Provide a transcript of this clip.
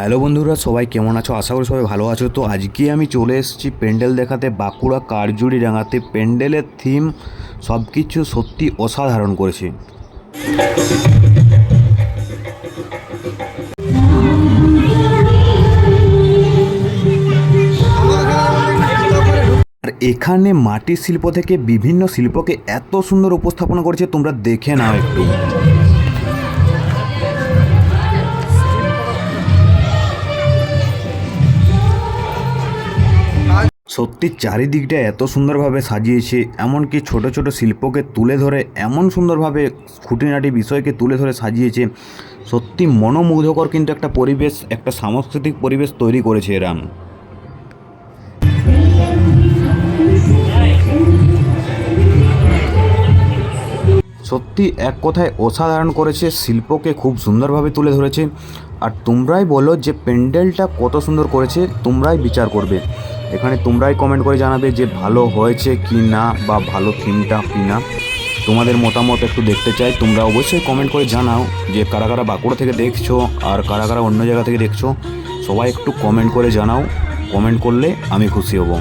Hello বন্ধুরা, সবাই কেমন আছো? আশা করি সবাই ভালো আছো। তো আজকে আমি চলে এসেছি প্যান্ডেল দেখাতে, বাঁকুড়া কারজুড়ি ডাঙাতে প্যান্ডেলের থিম সব কিছু সত্যি অসাধারণ করেছে। আর এখানে মাটির শিল্প থেকে বিভিন্ন শিল্পকে এত সুন্দর উপস্থাপনা করেছে, তোমরা দেখে নাও একটু। সত্যি চারিদিকটা এত সুন্দরভাবে সাজিয়েছে, এমনকি ছোট ছোট শিল্পকে তুলে ধরে, এমন সুন্দরভাবে খুঁটিনাটি বিষয়কে তুলে ধরে সাজিয়েছে, সত্যি মনোমুগ্ধকর কিন্তু একটা পরিবেশ, একটা সাংস্কৃতিক পরিবেশ তৈরি করেছে এরাম সত্যি এক কথায় অসাধারণ করেছে, শিল্পকে খুব সুন্দরভাবে তুলে ধরেছে। আর তোমরাই বলো যে প্যান্ডেলটা কত সুন্দর করেছে, তোমরাই বিচার করবে। এখানে তোমরাই কমেন্ট করে জানাবে যে ভালো হয়েছে কি না বা ভালো থিমটা কি না তোমাদের মতামত একটু দেখতে চাই। তোমরা অবশ্যই কমেন্ট করে জানাও যে কারা কারা বাঁকুড়া থেকে দেখছ আর কারা কারা অন্য জায়গা থেকে দেখছ। সবাই একটু কমেন্ট করে জানাও। কমেন্ট করলে আমি খুশি হব।